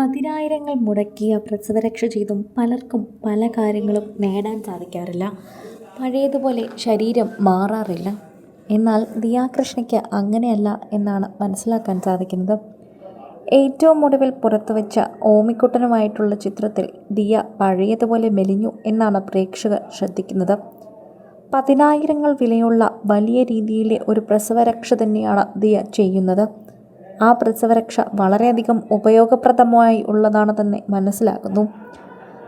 പതിനായിരങ്ങൾ മുടക്കിയ പ്രസവരക്ഷ ചെയ്തും പലർക്കും പല കാര്യങ്ങളും നേടാൻ സാധിക്കാറില്ല. പഴയതുപോലെ ശരീരം മാറാറില്ല. എന്നാൽ ദിയാകൃഷ്ണയ്ക്ക് അങ്ങനെയല്ല എന്നാണ് മനസ്സിലാക്കാൻ സാധിക്കുന്നത്. ഏറ്റവും ഒടുവിൽ പുറത്തുവച്ച ഓമിക്കുട്ടനുമായിട്ടുള്ള ചിത്രത്തിൽ ദിയ പഴയതുപോലെ മെലിഞ്ഞു എന്നാണ് പ്രേക്ഷകർ ശ്രദ്ധിക്കുന്നത്. പതിനായിരങ്ങൾ വിലയുള്ള വലിയ രീതിയിലെ ഒരു പ്രസവരക്ഷ തന്നെയാണ് ദിയ ചെയ്യുന്നത്. ആ പ്രസവരക്ഷ വളരെയധികം ഉപയോഗപ്രദമായി ഉള്ളതാണ് തന്നെ മനസ്സിലാകുന്നു.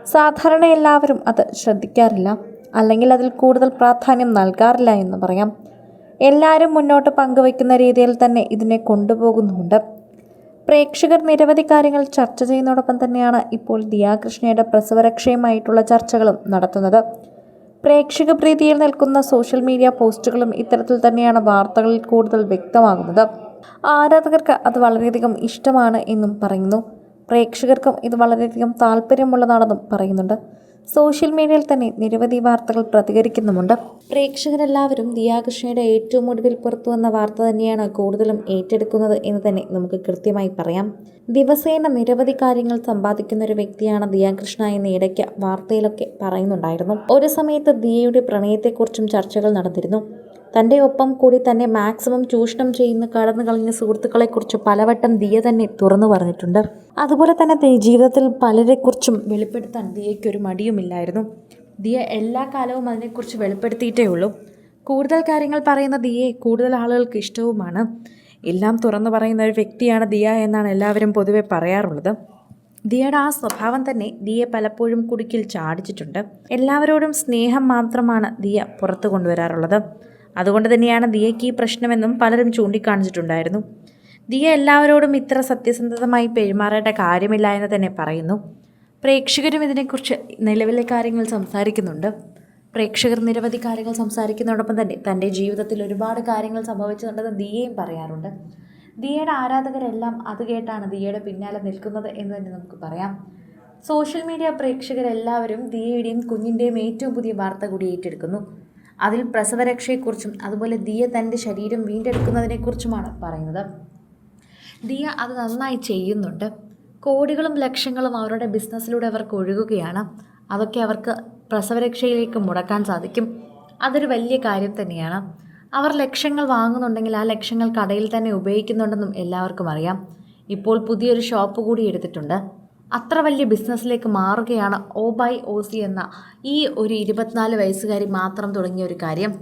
സാധാരണ എല്ലാവരും അത് ശ്രദ്ധിക്കാറില്ല. അല്ലെങ്കിൽ അതിൽ കൂടുതൽ പ്രാധാന്യം നൽകാറില്ല എന്ന് പറയാം. എല്ലാവരും മുന്നോട്ട് പങ്കുവയ്ക്കുന്ന രീതിയിൽ തന്നെ ഇതിനെ കൊണ്ടുപോകുന്നുമുണ്ട്. പ്രേക്ഷകർ നിരവധി കാര്യങ്ങൾ ചർച്ച ചെയ്യുന്നതോടൊപ്പം തന്നെയാണ് ഇപ്പോൾ ദിയാകൃഷ്ണയുടെ പ്രസവരക്ഷയുമായിട്ടുള്ള ചർച്ചകളും നടത്തുന്നത്. പ്രേക്ഷക പ്രീതിയിൽ നിൽക്കുന്ന സോഷ്യൽ മീഡിയ പോസ്റ്റുകളും ഇത്തരത്തിൽ തന്നെയാണ് വാർത്തകളിൽ കൂടുതൽ വ്യക്തമാകുന്നത്. ആരാധകർക്ക് അത് വളരെയധികം ഇഷ്ടമാണ് എന്നും പറയുന്നു. പ്രേക്ഷകർക്കും ഇത് വളരെയധികം താല്പര്യമുള്ളതാണെന്നും പറയുന്നുണ്ട്. സോഷ്യൽ മീഡിയയിൽ തന്നെ നിരവധി വാർത്തകൾ പ്രതികരിക്കുന്നുമുണ്ട്. പ്രേക്ഷകരെല്ലാവരും ദിയാകൃഷ്ണയുടെ ഏറ്റവും ഒടുവിൽ പുറത്തു വന്ന വാർത്ത തന്നെയാണ് കൂടുതലും ഏറ്റെടുക്കുന്നത് എന്ന് തന്നെ നമുക്ക് കൃത്യമായി പറയാം. ദിവസേന നിരവധി കാര്യങ്ങൾ സമ്പാദിക്കുന്ന ഒരു വ്യക്തിയാണ് ദിയാകൃഷ്ണ എന്ന് ഇടയ്ക്ക് വാർത്തയിലൊക്കെ പറയുന്നുണ്ടായിരുന്നു. ഒരു സമയത്ത് ദിയയുടെ പ്രണയത്തെക്കുറിച്ചും ചർച്ചകൾ നടന്നിരുന്നു. തന്റെ ഒപ്പം കൂടി തന്നെ മാക്സിമം ചൂഷണം ചെയ്യുന്ന കടന്നു കളഞ്ഞ സുഹൃത്തുക്കളെക്കുറിച്ച് പലവട്ടം ദിയ തന്നെ തുറന്നു പറഞ്ഞിട്ടുണ്ട്. അതുപോലെ തന്നെ ജീവിതത്തിൽ പലരെക്കുറിച്ചും വെളിപ്പെടുത്താൻ ദിയയ്ക്കൊരു മടിയുമില്ലായിരുന്നു. ദിയ എല്ലാ കാലവും അതിനെക്കുറിച്ച് വെളിപ്പെടുത്തിയിട്ടേ ഉള്ളൂ. കൂടുതൽ കാര്യങ്ങൾ പറയുന്ന ദിയെ കൂടുതൽ ആളുകൾക്ക് ഇഷ്ടവുമാണ്. എല്ലാം തുറന്നു പറയുന്ന ഒരു വ്യക്തിയാണ് ദിയ എന്നാണ് എല്ലാവരും പൊതുവെ പറയാറുള്ളത്. ദിയയുടെ ആ സ്വഭാവം തന്നെ ദിയെ പലപ്പോഴും കുടുക്കിൽ ചാടിച്ചിട്ടുണ്ട്. എല്ലാവരോടും സ്നേഹം മാത്രമാണ് ദിയ പുറത്തു കൊണ്ടുവരാറുള്ളത്. അതുകൊണ്ട് തന്നെയാണ് ദിയയ്ക്ക് ഈ പ്രശ്നമെന്നും പലരും ചൂണ്ടിക്കാണിച്ചിട്ടുണ്ടായിരുന്നു. ദിയ എല്ലാവരോടും ഇത്ര സത്യസന്ധതമായി പെരുമാറേണ്ട കാര്യമില്ല എന്ന് തന്നെ പറയുന്നു. പ്രേക്ഷകരും ഇതിനെക്കുറിച്ച് നിലവിലെ കാര്യങ്ങൾ സംസാരിക്കുന്നുണ്ട്. പ്രേക്ഷകർ നിരവധി കാര്യങ്ങൾ സംസാരിക്കുന്നതോടൊപ്പം തന്നെ തന്റെ ജീവിതത്തിൽ ഒരുപാട് കാര്യങ്ങൾ സംഭവിച്ചിട്ടുണ്ടെന്ന് ദിയയും പറയാറുണ്ട്. ദിയയുടെ ആരാധകരെല്ലാം അത് കേട്ടാണ് ദിയയുടെ പിന്നാലെ നിൽക്കുന്നത് എന്ന് തന്നെ നമുക്ക് പറയാം. സോഷ്യൽ മീഡിയ പ്രേക്ഷകരെല്ലാവരും ദിയയുടെയും കുഞ്ഞിന്റെയും ഏറ്റവും പുതിയ വാർത്ത കൂടി ഏറ്റെടുക്കുന്നു. അതിൽ പ്രസവരക്ഷയെക്കുറിച്ചും അതുപോലെ ദിയ തന്റെ ശരീരം വീണ്ടെടുക്കുന്നതിനെക്കുറിച്ചുമാണ് പറയുന്നത്. ദിയ അത് നന്നായി ചെയ്യുന്നുണ്ട്. കോടികളും ലക്ഷങ്ങളും അവരുടെ ബിസിനസ്സിലൂടെ അവർക്ക് ഒഴുകുകയാണ്. അതൊക്കെ അവർക്ക് പ്രസവരക്ഷയിലേക്ക് മുടക്കാൻ സാധിക്കും. അതൊരു വലിയ കാര്യം തന്നെയാണ്. അവർ ലക്ഷങ്ങൾ വാങ്ങുന്നുണ്ടെങ്കിൽ ആ ലക്ഷങ്ങൾ കടയിൽ തന്നെ ഉപയോഗിക്കുന്നുണ്ടെന്നും എല്ലാവർക്കും അറിയാം. ഇപ്പോൾ പുതിയൊരു ഷോപ്പ് കൂടി എടുത്തിട്ടുണ്ട്. അത്ര വലിയ ബിസിനസ്സിലേക്ക് മാറുകയാണ് ഓ ബൈ ഓ സി എന്ന ഈ ഒരു ഇരുപത്തിനാല് വയസ്സുകാരി മാത്രം തുടങ്ങിയ ഒരു കാര്യം.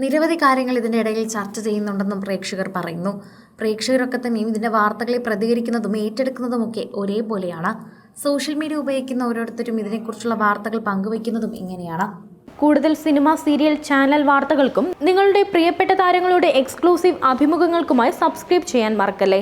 നിരവധി കാര്യങ്ങൾ ഇതിന്റെ ഇടയിൽ ചർച്ച ചെയ്യുന്നുണ്ടെന്നും പ്രേക്ഷകർ പറയുന്നു. പ്രേക്ഷകരൊക്കെ തന്നെയും ഇതിന്റെ വാർത്തകളെ പ്രതികരിക്കുന്നതും ഏറ്റെടുക്കുന്നതുമൊക്കെ ഒരേപോലെയാണ്. സോഷ്യൽ മീഡിയ ഉപയോഗിക്കുന്ന ഓരോരുത്തരും ഇതിനെക്കുറിച്ചുള്ള വാർത്തകൾ പങ്കുവയ്ക്കുന്നതും ഇങ്ങനെയാണ്. കൂടുതൽ സിനിമ സീരിയൽ ചാനൽ വാർത്തകൾക്കും നിങ്ങളുടെ പ്രിയപ്പെട്ട താരങ്ങളുടെ എക്സ്ക്ലൂസീവ് അഭിമുഖങ്ങൾക്കുമായി സബ്സ്ക്രൈബ് ചെയ്യാൻ മറക്കല്ലേ?